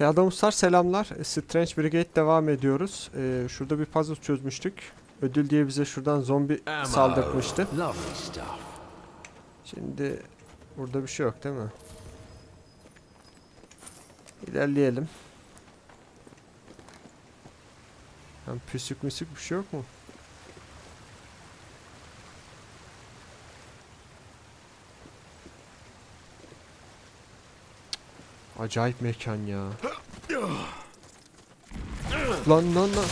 Ya dostlar selamlar. Strange Brigade devam ediyoruz. Ee, şurada bir puzzle çözmüştük. Ödül diye bize şuradan zombi saldırmıştı. Şimdi burada bir şey yok değil mi? İlerleyelim. Hem püsük müsük bir şey yok mu? Acayip mekan ya. Lan lan lan.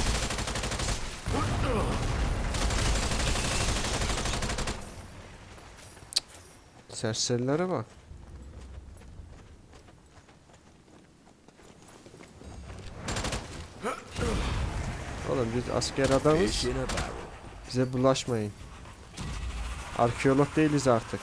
Serserilere bak. Oğlum biz asker adamız. Bize bulaşmayın. Arkeolog değiliz artık.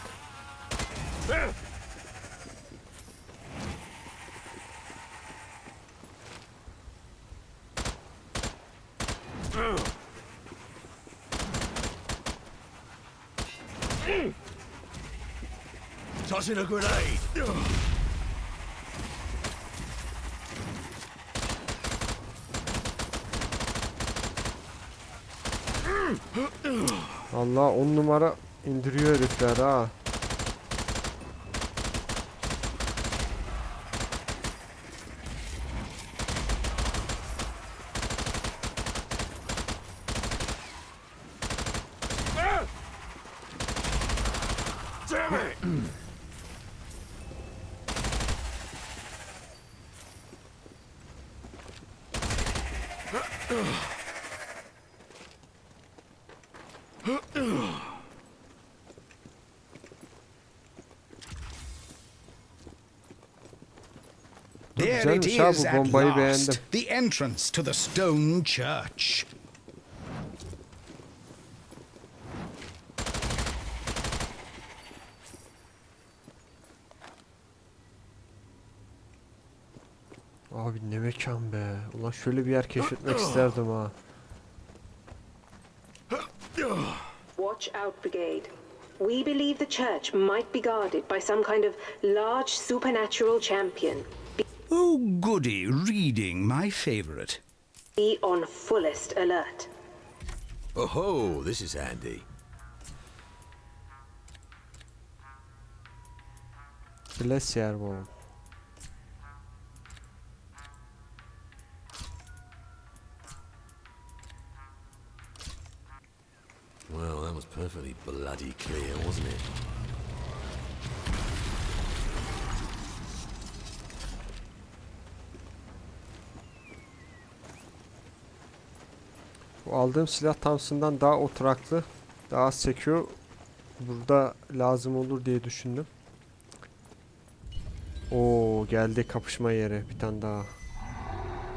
Tossing a grenade. Allah on numara indiriyor herifler ha. Damn it! It Güzelmiş ha is at bombayı beğendim. last, the entrance to the stone church. Abi ne mekan be. Ulan şöyle bir yer keşfetmek isterdim ha. Watch out, Brigade. We believe the church might be guarded by some kind of large supernatural champion. Oh, goody, reading, my favorite. Be on fullest alert. Oh ho, this is handy. Bless yer bu. Well, that was perfectly bloody clear, wasn't it? Bu aldığım silah Thompson'dan daha oturaklı. Daha sekiyor. Burada lazım olur diye düşündüm. Oo geldi kapışma yeri bir tane daha.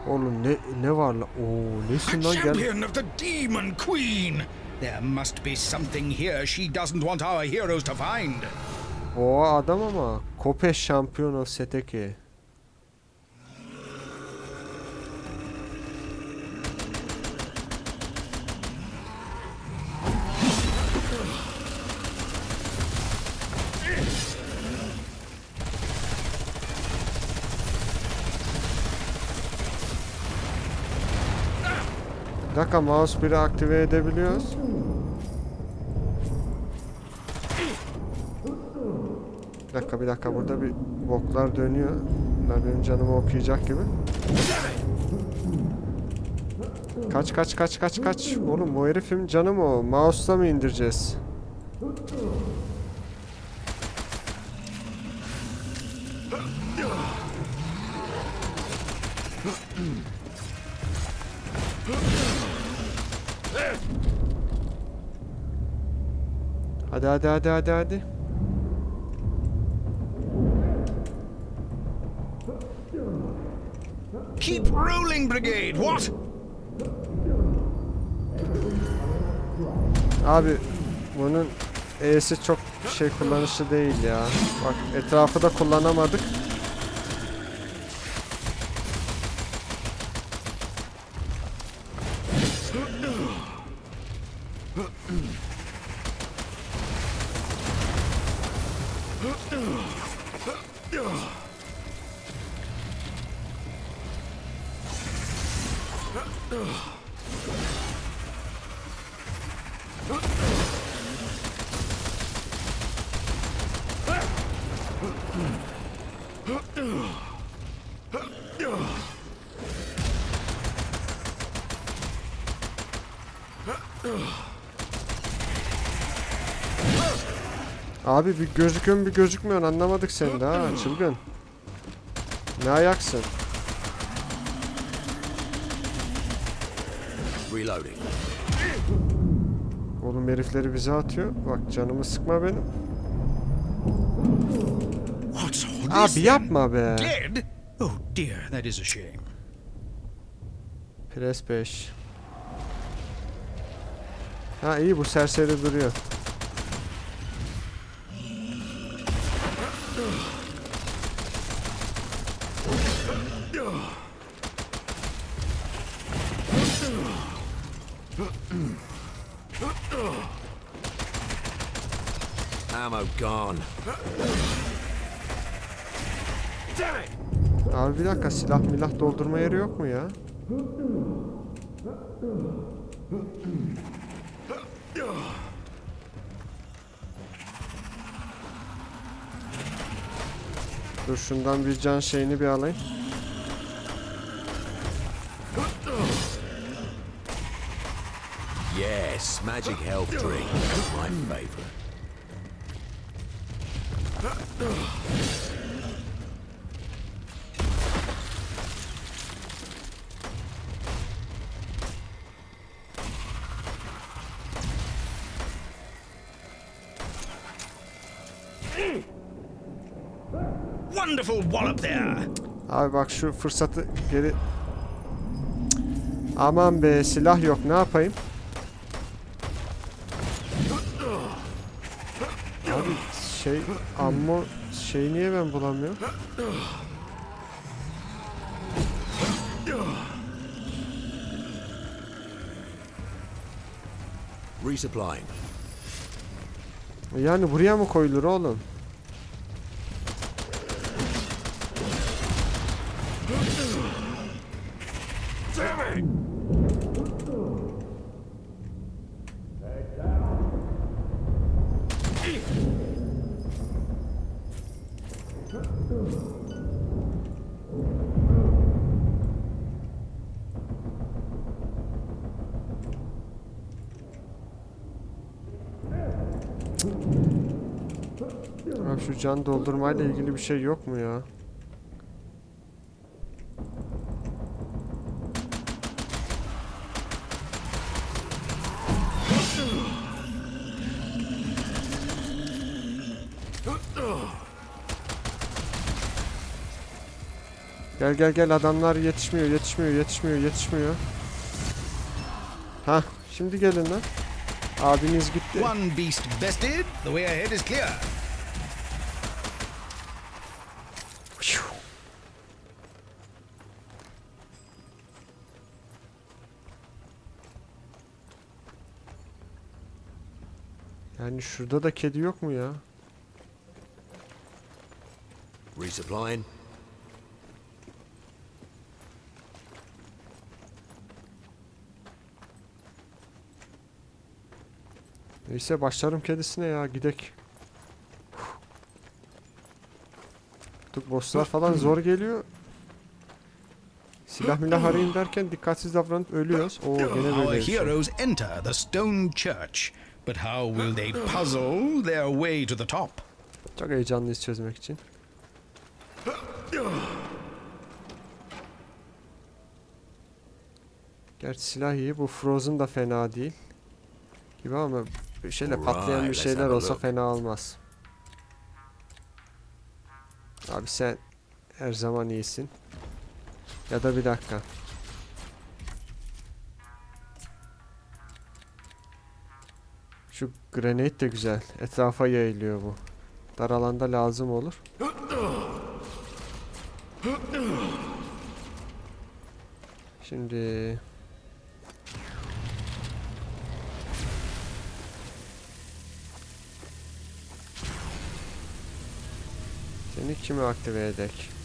Oğlum ne ne var la? Oo nesin lan gel. champion of the Demon Queen! There must be something here she doesn't want our heroes to find. O adam ama Kope şampiyonu Seteki. Bir dakika mouse biri aktive edebiliyoruz. Bir dakika bir dakika burada bir boklar dönüyor. Bunlar benim canımı okuyacak gibi. Kaç kaç kaç kaç kaç. Oğlum o herifin canı mı o? Mouse'la mı indireceğiz? Hadi hadi hadi hadi hadi. Keep rolling, Brigade, what? Abi bunun E'si çok şey kullanışlı değil ya. Bak etrafı da kullanamadık. Abi bir gözüküyorsun bir gözükmüyorsun anlamadık seni de ha çılgın. Ne ayaksın? Reloading. Oğlum herifleri bize atıyor. Bak canımı sıkma benim. Abi yapma be. Oh dear, that is a shame. Pres 5. Ha iyi bu serseri duruyor. Gone. Abi bir dakika silah milah doldurma yeri yok mu ya? Dur şundan bir can şeyini bir alayım. Yes, magic health drink. My favorite. Wonderful wallop there. Abi bak şu fırsatı geri... Aman be silah yok ne yapayım? Abi şey ammo şey niye ben bulamıyorum? Resupplying. Yani buraya mı koyulur oğlum? Abi can doldurmayla ilgili bir şey yok mu ya? Gel gel gel adamlar yetişmiyor yetişmiyor yetişmiyor yetişmiyor. Ha şimdi gelin lan. Abiniz gitti. One beast bested. The way ahead is clear. Yani şurada da kedi yok mu ya? Resupplying. Neyse başlarım kedisine ya gidek. Tuk bosslar falan zor geliyor. Silah milah arayayım derken dikkatsiz davranıp ölüyoruz. Oo gene Our böyle. şey. heroes enter the stone church, but how will they puzzle their way to the top? Çok heyecanlıyız çözmek için. Gerçi silah iyi. Bu Frozen da fena değil. Gibi ama bir şeyle patlayan bir şeyler olsa fena olmaz. Abi sen her zaman iyisin. Ya da bir dakika. Şu grenade de güzel. Etrafa yayılıyor bu. Dar alanda lazım olur. Şimdi Seni kimi aktive edek?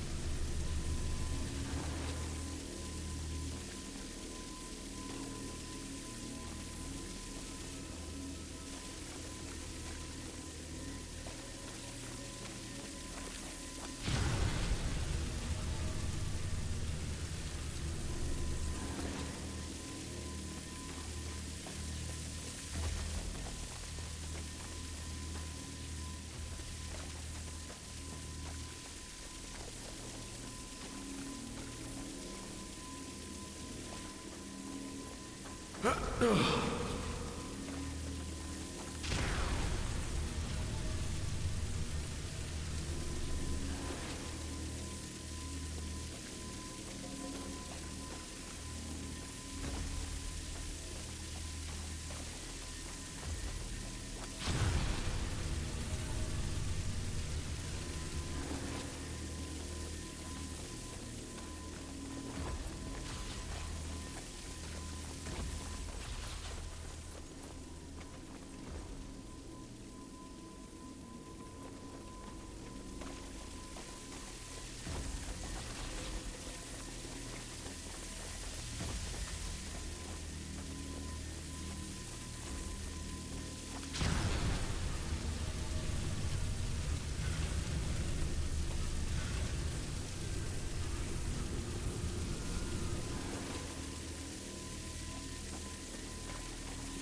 Ugh.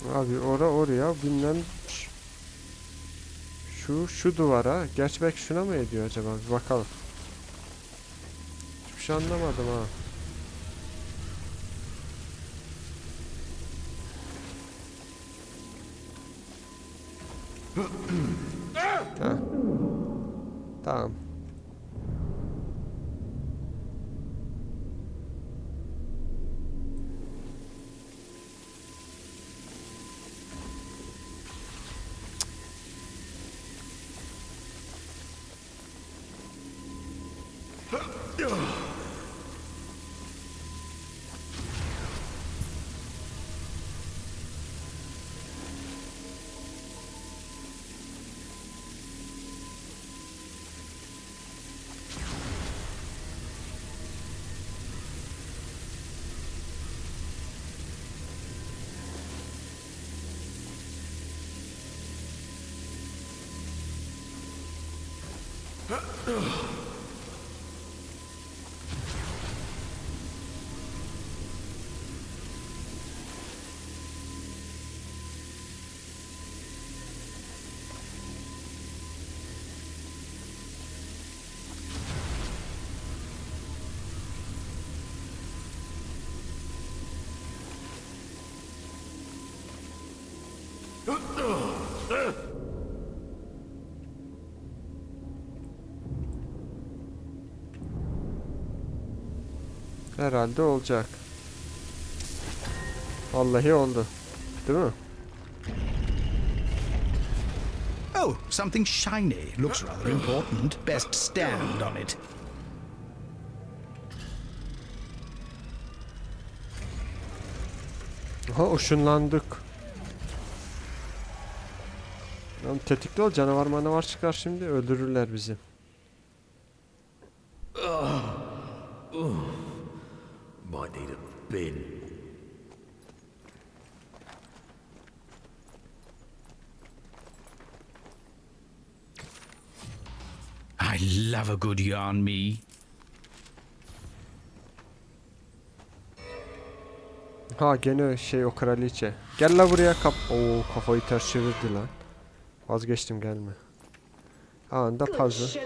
Abi ora oraya bilmem şu şu duvara gerçi belki şuna mı ediyor acaba bir bakalım. Hiçbir şey anlamadım ha. Ha. Tamam. Huh? Herhalde olacak. Vallahi oldu. Değil mi? Oh, something shiny. Looks rather important. Best stand on it. Aha ışınlandık. Lan tetikli ol canavar manavar çıkar şimdi öldürürler bizi. Bin. I love a good yarn, me. Ha gene şey o kraliçe. Gel la buraya kap. Oo kafayı ters çevirdi lan. Vazgeçtim gelme. Anında puzzle.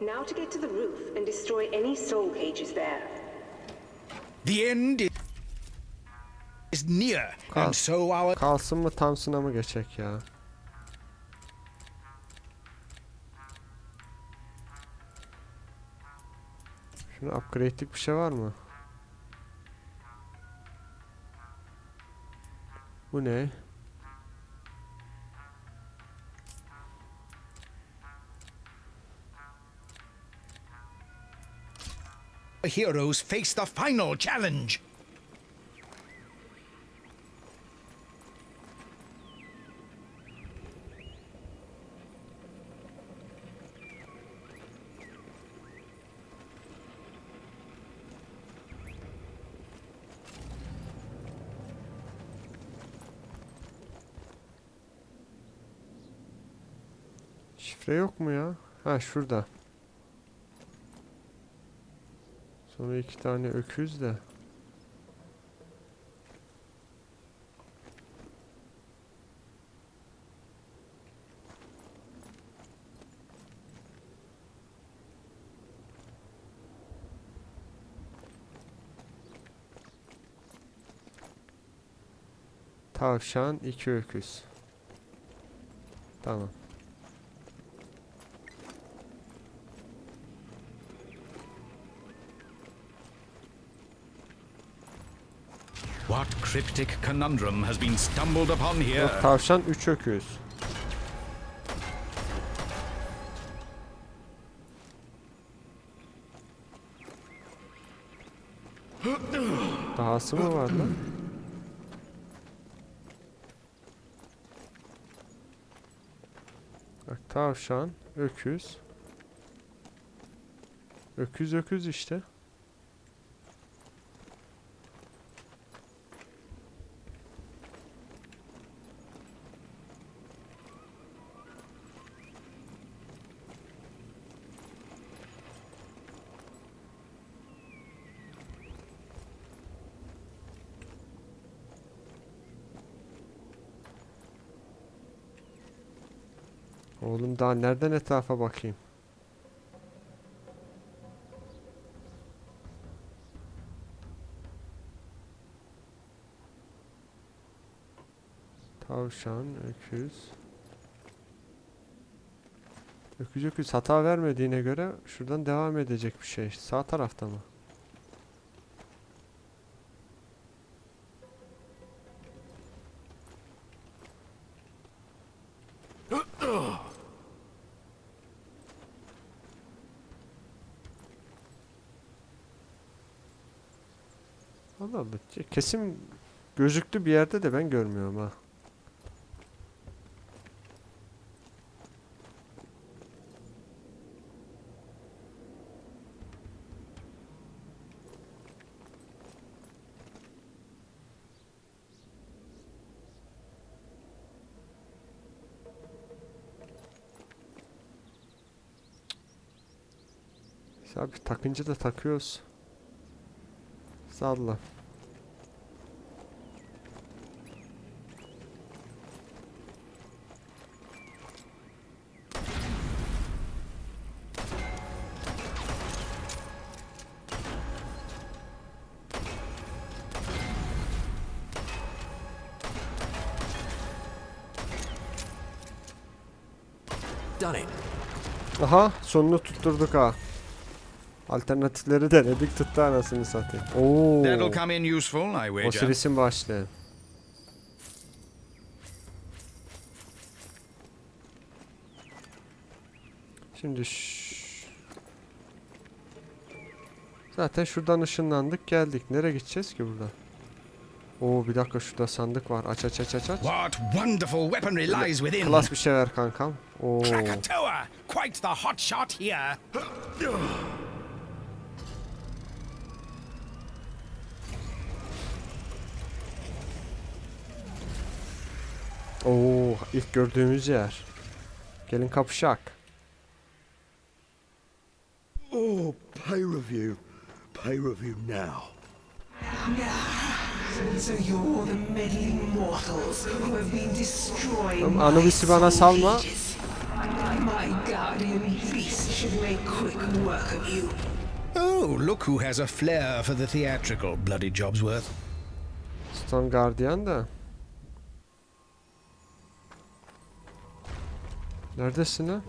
Now to get to the roof and destroy any soul cages there. The end is near, Carl. and so our Kalsın mı Thompson'a mı geçecek ya? Şuna upgrade'lik bir şey var mı? Bu ne? Heroes face the final challenge. Şifre yok mu ya? Ha şurada. Sonra iki tane öküz de. Tavşan, iki öküz. Tamam. What cryptic conundrum has been stumbled upon here? Yok tavşan, üç öküz. Dahası mı var lan? Bak tavşan, öküz. Öküz öküz işte. Oğlum daha nereden etrafa bakayım? Tavşan, öküz. Öküz öküz hata vermediğine göre şuradan devam edecek bir şey. Sağ tarafta mı? Allah Allah. ce- Kesin gözüktü bir yerde de ben görmüyorum ha. Abi takınca da takıyoruz. Salla. Sonunu tutturduk ha. Alternatifleri denedik tuttu anasını satayım. Oo. Osiris'in başlığı. Şimdi Zaten şuradan ışınlandık geldik. Nereye gideceğiz ki burada? Oo bir dakika şurada sandık var. Aç aç aç aç aç. What wonderful weaponry lies within. Klas bir şey ver kankam. Oo. Krakatoa! Quite the hot shot here. Oo ilk gördüğümüz yer. Gelin kapışak. Oh, pay review. Pay review now. My Anubis'i bana salma. Oh, look who has a flair for the theatrical, bloody Jobsworth. Stone Guardian da. Neredesin ha?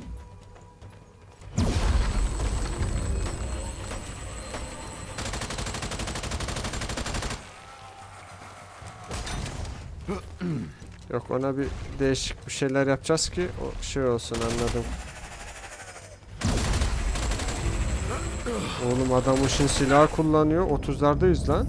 Yok ona bir değişik bir şeyler yapacağız ki o şey olsun anladım. Oğlum adam ışın silahı kullanıyor. 30'lardayız lan.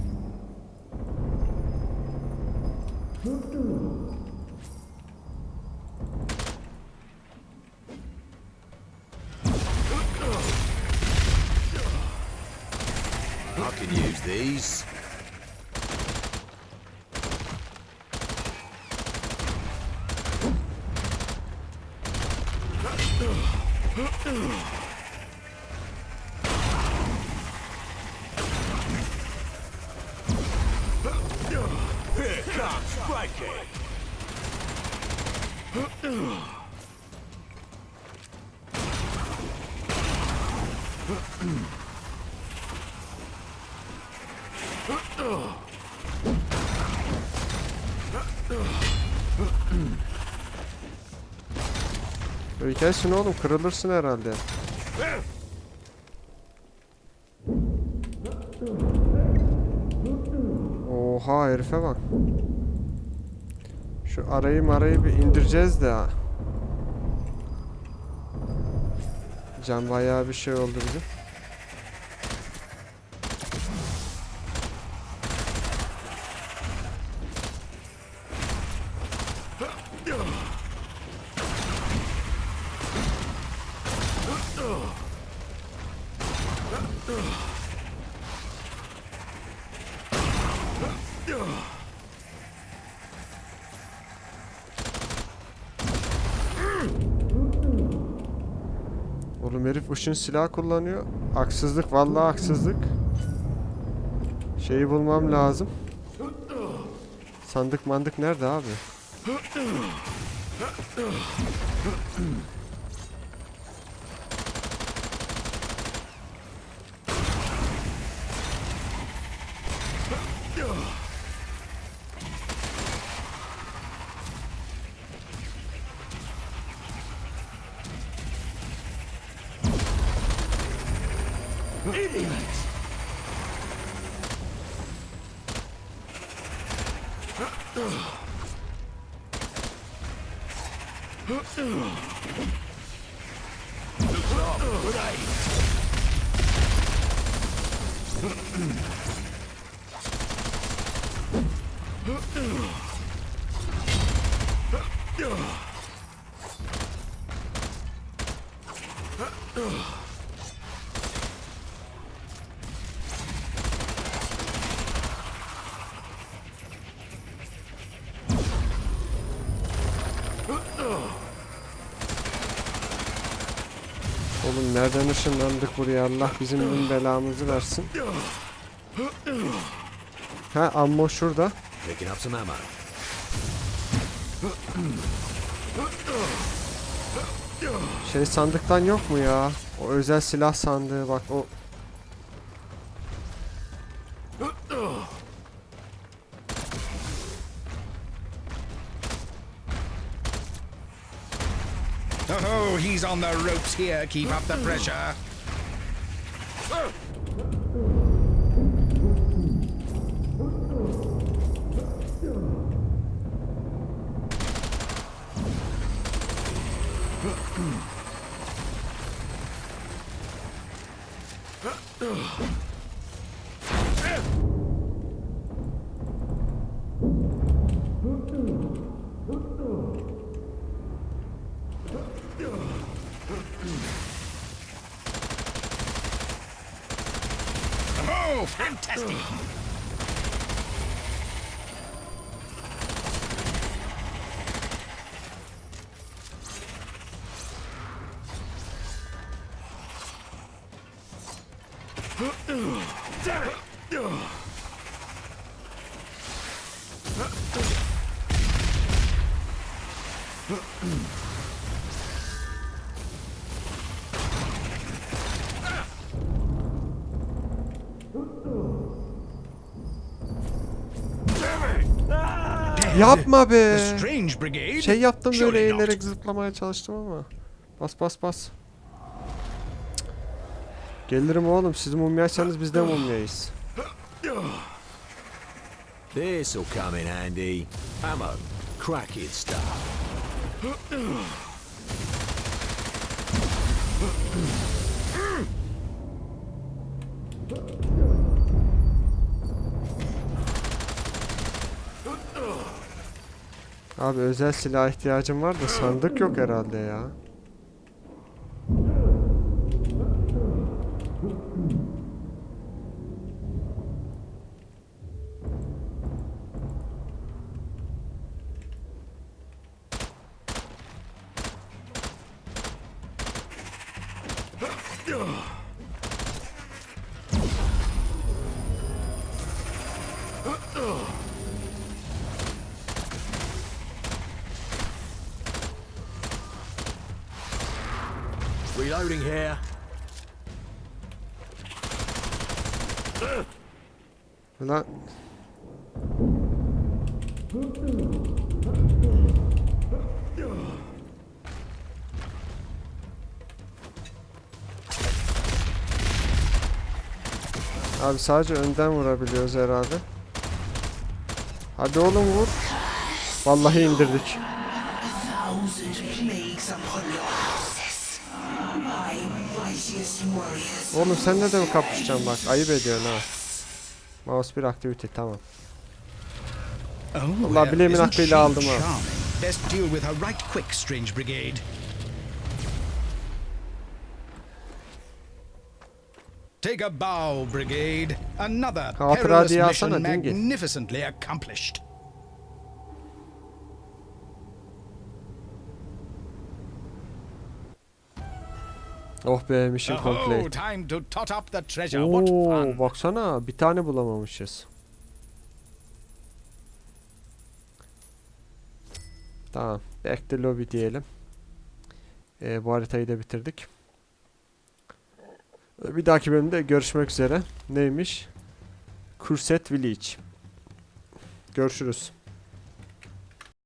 Here comes Frankie. Gelsin oğlum kırılırsın herhalde. Oha herife bak. Şu arayı marayı bir indireceğiz de. Can bayağı bir şey oldu bizim. Işın silah kullanıyor. Haksızlık vallahi haksızlık. Şeyi bulmam lazım. Sandık mandık nerede abi? Idiots! Oğlum nereden ışınlandık buraya Allah bizim bin belamızı versin. Ha ammo şurada. Şey sandıktan yok mu ya? O özel silah sandığı bak o he's on the ropes here. Keep up the pressure. Oh, nasty. Yapma be. Şey yaptım böyle eğilerek zıplamaya çalıştım ama. Bas bas bas. Gelirim oğlum siz mumyaysanız biz de mumyayız. This'll come in handy. Ammo. Cracking stuff. Abi özel silah ihtiyacım var da sandık yok herhalde ya. Reloading here. Lan. Abi sadece önden vurabiliyoruz herhalde. Hadi oğlum vur. Vallahi indirdik. Oğlum senle de mi kapışacağım bak ayıp ediyorsun ha. Mouse bir aktivite tamam. Oh, bileğimin isn't hakkıyla aldım ha. Best deal with her right quick, Strange Brigade. Take a bow, Brigade. Another perilous mission magnificently accomplished. Oh be mission complete. time to tot up the treasure. What Oo fun! baksana bir tane bulamamışız. Tamam. Back to lobby diyelim. Ee, bu haritayı da bitirdik. Ee, Bir dahaki bölümde görüşmek üzere. Neymiş? Kurset Village. Görüşürüz.